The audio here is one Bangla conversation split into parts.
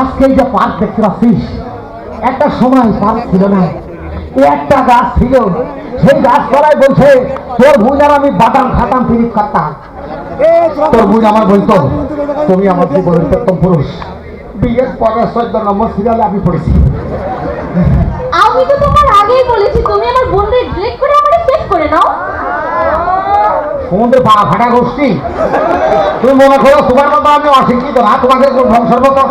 আজকে এই যে পার্ক দেখতে পাচ্ছিস, একটা সময় পার্ক ছিল না। একটা গাছ ছিল, সেই গাছ তলায় বলছে, তোর বুঝ আর আমি বাদাম খাতাম ফিরিপ করতাম তোর বুঝ আমার বলতো, তুমি আমার জীবনের প্রথম পুরুষ। বিয়ের পরে চোদ্দ নম্বর সিরিয়ালে আমি পড়েছি। আমি তো তোমার আগেই বলেছি, তুমি আমার বোনদের ডিলেট করে আমাকে সেভ করে নাও সমুদ্রে পা ফাটা গোষ্ঠী। তুমি মনে করো তোমার মতো আমি অশিক্ষিত না তোমাদের বংশের মতো।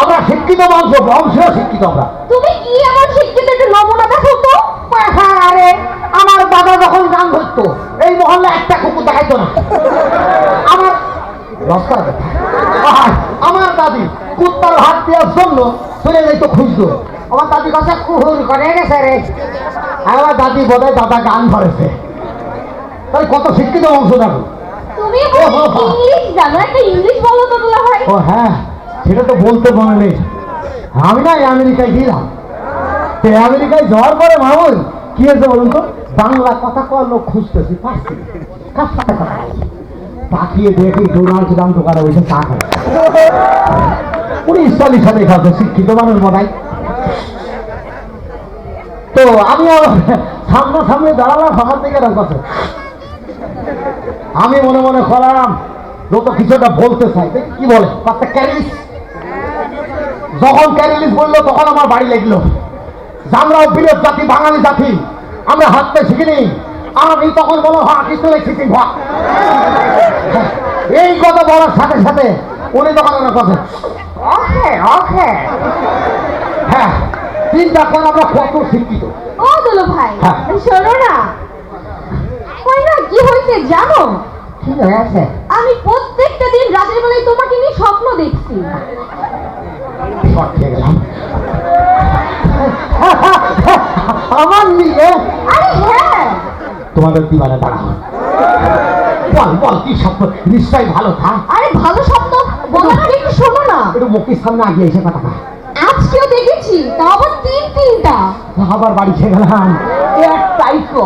আমরা শিক্ষিত বংশ বংশেও শিক্ষিত আমরা। তুমি কি আমার শিক্ষিত একটু নমুনা দেখো তো? আরে আমার দাদা যখন গান ধরতো এই মহল্লা একটা কুকুর দেখাইতো না। আমার লস্কর আমার দাদি কুত্তার হাত দেওয়ার জন্য চলে যাইতো খুঁজতো আমার দাদি কাছে কুহুর করে গেছে রে। আমার দাদি বোধ দাদা গান ধরেছে। তাই কত শিক্ষিত অংশ দেখো তুমি। ইংলিশ জানো একটা ইংলিশ বলো তো দুলা ভাই। ও হ্যাঁ সেটা তো বলতে মনে নেই। আমি না আমেরিকায় গেলাম। তো আমেরিকায় যাওয়ার পরে মামুন কি হয়েছে বলুন তো? বাংলা কথা লোক খুঁজতেছি পাচ্ছি। কার? তাকিয়ে দেখি ডোনাল্ড ট্রাম্প দোকানে বসে চা খায়। উনি ইসলামী সাথে খাচ্ছে শিক্ষিত মানুষ মনে তো আমি সামনে সামনে দাঁড়ালাম আমার দিকে কথা আমি মনে মনে করাম যত কিছুটা বলতে চাই কি বলে? ক্যারিলিস। যখন ক্যারিলিস বলল তখন আমার বাড়ি লাগল। যে আমরাও বিরোধ জাতি বাঙালি জাতি। আমরা হাঁটতে শিখিনি। আমি তখন বলো হা কিছু শিখি ভা। এই কথা বলার সাথে সাথে উনি তখন আমার কথা ওকে ওকে। হ্যাঁ চিন্তা কর আমরা কত শিক্ষিত। ও দুলো ভাই হ্যাঁ। শোনো না কি হয়েছে জানো? কি হয়েছে? আমি প্রত্যেকটা দিন রাতের বেলায় তোমাকে নিয়ে স্বপ্ন দেখছি। আমার নিয়ে আরে হ্যাঁ। তোমাদের দিবানে দাঁড়াও। বল বল কি স্বপ্ন? নিশ্চয়ই ভালো থাক। আরে ভালো স্বপ্ন? বলার আগে একটু শোনো না। একটু মুখের সামনে আগে এসে কথা। আজকেও দেখেছি তাও আবার তিন তিনটা। আবার বাড়ি খেয়ে গেলাম। একটাই তো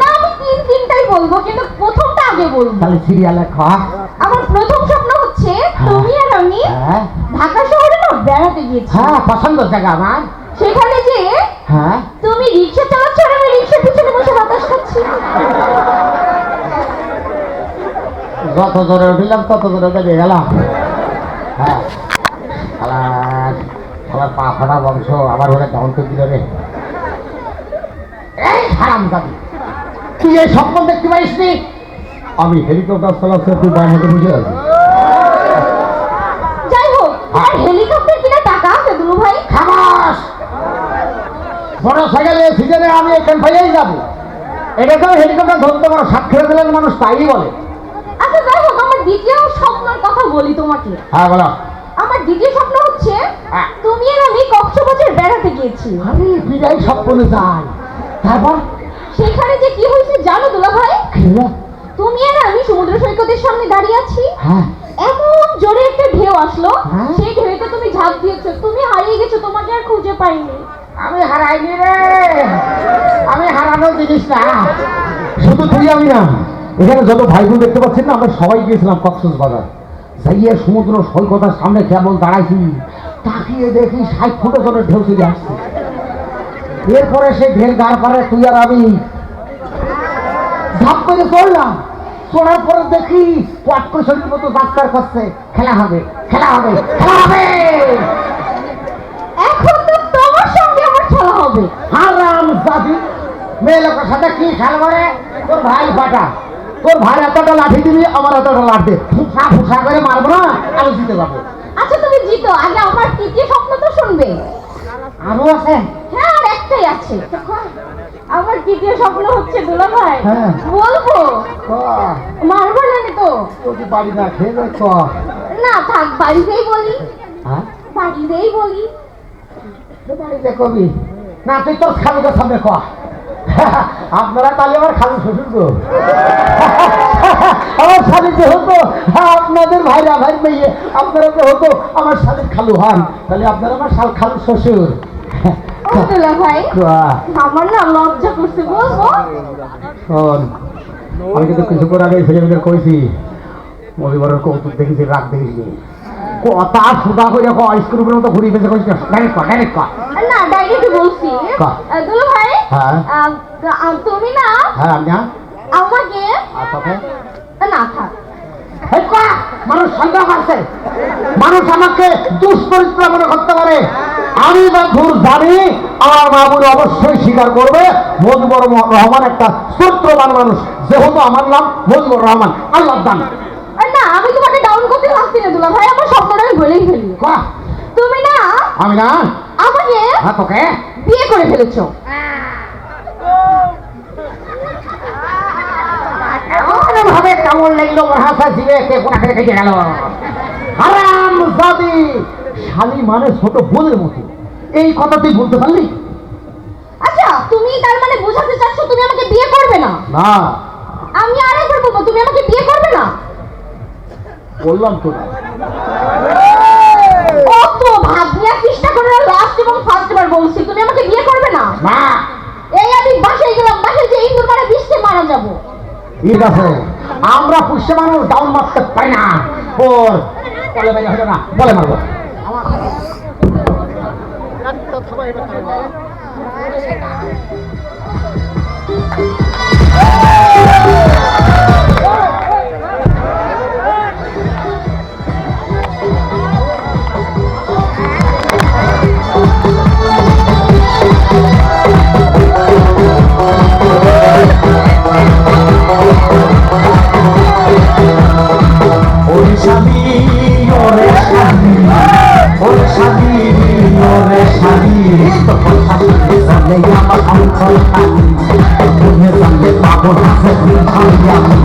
না আমি তিন তিনটাই বলব কিন্তু প্রথমটা আগে বলব। তাহলে সিরিয়ালে খা। আমার প্রথম স্বপ্ন হচ্ছে তুমি আর আমি হ্যাঁ। ঢাকা শহরে না বেড়াতে গিয়েছি। হ্যাঁ পছন্দ জায়গা আমার। সেখানে যে হ্যাঁ। তুমি রিক্সা চালাচ্ছ আর আমি রিক্সার পিছনে বসে বাতাস খাচ্ছি। যত জোরে উঠিলাম তত জোরে বেরিয়ে গেলাম। হ্যাঁ। খালার পা ফাটা বংশ আবার ওরা ডাউন তো দিল রে এই হারাম দাবি তুই এই স্বপ্ন দেখতে পারিস নি? আমি হেলিকপ্টার চালাচ্ছি তুই বাইরে থেকে বুঝে আছি যাই হোক আর হেলিকপ্টার কিনা টাকা আছে দুলু ভাই। খামাস! মোটর সাইকেলে সিজনে আমি এখান পাইলেই যাব। এটা তো হেলিকপ্টার ধরতে পারো সাক্ষরে দিলেন মানুষ তাই বলে। আচ্ছা যাই হোক আমার দ্বিতীয় স্বপ্নের কথা বলি তোমাকে। হ্যাঁ বলো। আমার দ্বিতীয় স্বপ্ন হচ্ছে হ্যাঁ। তুমি আর আমি কক্সবাজার বেড়াতে গিয়েছি। আমি বিদায় স্বপ্নে যাই। তারপর? সেখানে যে কি হয়েছে জানো দুলা ভাই? তুমি আর আমি সমুদ্র সৈকতের সামনে দাঁড়িয়ে আছি। হ্যাঁ। এমন জোরে একটা ঢেউ আসলো। হ্যাঁ। সেই ঢেউতে তুমি ঝাঁপ দিয়েছ। তুমি হারিয়ে গেছো তোমাকে আর খুঁজে পাইনি। আমি হারাইনি রে। আমি হারানোর জিনিস না। শুধু তুই আমি না। এখানে যত ভাই বোন দেখতে পাচ্ছেন না আমরা সবাই গিয়েছিলাম কক্সবাজার বাজার। যাইয়ে সমুদ্র সৈকতের সামনে কেমন দাঁড়াইছি। তাকিয়ে দেখি ষাট ফুটে করে ঢেউ চলে আসছে। এরপরে সে ঢের গাড় পারে তুই আর আমি ঝাপ করে চললাম চড়ার পরে দেখি শরীর মতো ডাক্তার করছে। খেলা হবে খেলা হবে খেলা হবে! এখন তো তোমার সঙ্গে আমার খেলা হবে। হারাম জাতি। মেয়ে লোকের সাথে কি খেলব রে তোর ভাই ফাটা তোর ভাই এতটা লাঠি দিবি আমার এতটা লাঠ। ফুসা ফুসা করে মারবো না আমি জিতে যাব। আচ্ছা তুমি জিতো। আগে আমার তৃতীয় স্বপ্ন তো শুনবে। আরও আছে? হ্যাঁ আর একটাই আছে। আমার তৃতীয় স্বপ্ন হচ্ছে দুলা ভাই। হ্যাঁ। বলব? মারবো না তো? যদি বাড়ি না খেয়ে ক। না থাক বাড়িতেই বলি। হ্যাঁ? বাড়িতেই বলি। তো বাড়িতে কবি? না তুই তোর খালুকে সামনে ক। আপনারা তাহলে আমার খালু শ্বশুর গো। আমার স্বামী যে হতো আপনাদের ভাইরা ভাই মেয়ে আপনারা যে হতো আমার স্বামীর খালু হন তাহলে আপনারা আমার শাল খালু শ্বশুর। দুলা ভাই। আমার না লজ্জা করছে বলব শোন আমি কিন্তু কিছু করে আগে কইছি। কৌতুক দেখেছি রাগ দেখেছি। কথা সুদা করে কয় স্ক্রুপের মতো ঘুরিয়ে ফেলছে কইস ডাইরেক্ট কর ডাইরেক্ট কর। না ডাইরেক্ট বলছি। কার? ভাই হ্যাঁ। আহ, আহ, তুমি না হ্যাঁ আমি আমাকে না থাক। মানুষ সন্দেহ করছে। মানুষ আমাকে দুষ্চরিত্র মনে করতে পারে। আমি যখন জানি আমার বাবুর অবশ্যই স্বীকার করবে মজিবুর রহমান একটা চরিত্রবান মানুষ যেহেতু আমার নাম মজিবুর রহমান আল্লাহ দান না আমি তোমাকে ডাউন করতে লাগছি না দুলা ভাই আমার স্বপ্নটা আমি বলেই ফেলি কহ, তুমি না আমি না আমাকে হ্যাঁ তোকে বিয়ে করে ফেলেছো এমন ভাবে কামড় লাগল জিবে কে কোনা কেটে গেল হারাম জাদি শালি মানে ছোট বোনের মতো। এই কথা তুই বলতে পারলি? আচ্ছা তুমি তার মানে বোঝাতে চাচ্ছ তুমি আমাকে বিয়ে করবে না? না। আমি আরেকবার বলব তুমি আমাকে বিয়ে করবে না? বললাম তো না। কত ভাবনিয়া চেষ্টা করে লাস্ট এবং ফার্স্ট বার বলছি তুমি আমাকে বিয়ে করবে না? না। এই আমি বাসায় গেলাম বাসায় যে ইন্দুর মারা বৃষ্টি মারা যাব। ঠিক আছে। আমরা পুষ্য মানুষ ডাউন মারতে পারি না। ওর বলে বাইরে হলো না বলে মারবো 川風やっと構えましたね。তুমি জানলে বাবুর হাসে আমি